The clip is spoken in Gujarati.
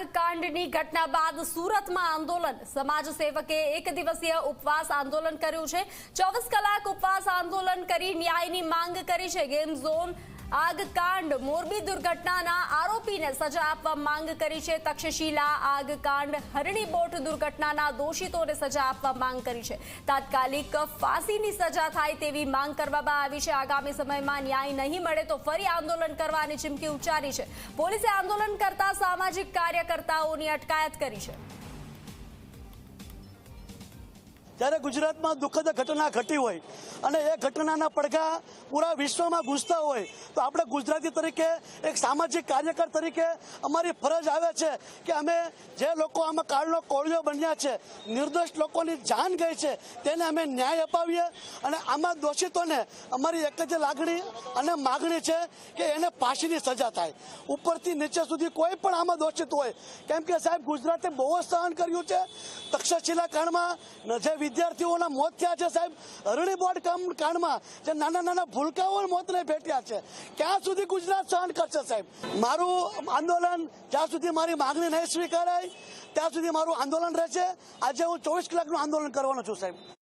આગકાંડની ઘટના બાદ સુરતમાં આંદોલન. સમાજ સેવકે એક દિવસીય ઉપવાસ આંદોલન કર્યું છે. ચોવીસ કલાક ઉપવાસ આંદોલન કરી ન્યાયની માંગ કરી છે. ગેમ ઝોન આગકાંડ. મોરબી દુર્ઘટનાના આરોપીને સજા આપવા માંગ કરી છે તક્ષશિલા. આગકાંડ. હરણી બોટ દુર્ઘટનાના દોષિતોને સજા આપવા માંગ કરી છે. તાત્કાલિક ફાંસીની સજા થાય તેવી માંગ કરવામાં આવી છે. આગામી સમયમાં ન્યાય નહીં મળે તો ફરી આંદોલન કરવાની ચીમકી ઉચ્ચારી છે. પોલીસે આંદોલન કરતા સામાજિક કાર્યકર્તાઓની અટકાયત કરી છે. જ્યારે ગુજરાતમાં દુઃખદ ઘટના ઘટી હોય અને એ ઘટનાના પડઘા પૂરા વિશ્વમાં ગુંજતા હોય, તો આપણે ગુજરાતી તરીકે, એક સામાજિક કાર્યકર તરીકે અમારી ફરજ આવે છે કે અમે જે લોકો આમાં કાળનો કોળિયો બન્યા છે, નિર્દોષ લોકોની જાન ગઈ છે, તેને અમે ન્યાય અપાવીએ અને આમાં દોષિતોને અમારી એક જ લાગણી અને માગણી છે કે એને ફાંસીની સજા થાય. ઉપરથી નીચે સુધી કોઈ પણ આમાં દોષિત હોય, કેમ કે સાહેબ ગુજરાતે બહુ જ સહન કર્યું છે. તક્ષશિલા કાંડમાં જે વિદ્યાર્થીઓના મોત થયા છે સાહેબ. હરણી બોર્ડ કાંડમાં જે નાના નાના ભૂલકાઓ મોતને ભેટ્યા છે. ક્યાં સુધી ગુજરાત સહન કરશે સાહેબ? મારું આંદોલન જ્યાં સુધી મારી માગણી નહીં સ્વીકારાય, ત્યાં સુધી મારું આંદોલન રહેશે. આજે હું ચોવીસ કલાકનું આંદોલન કરવાનો છું સાહેબ.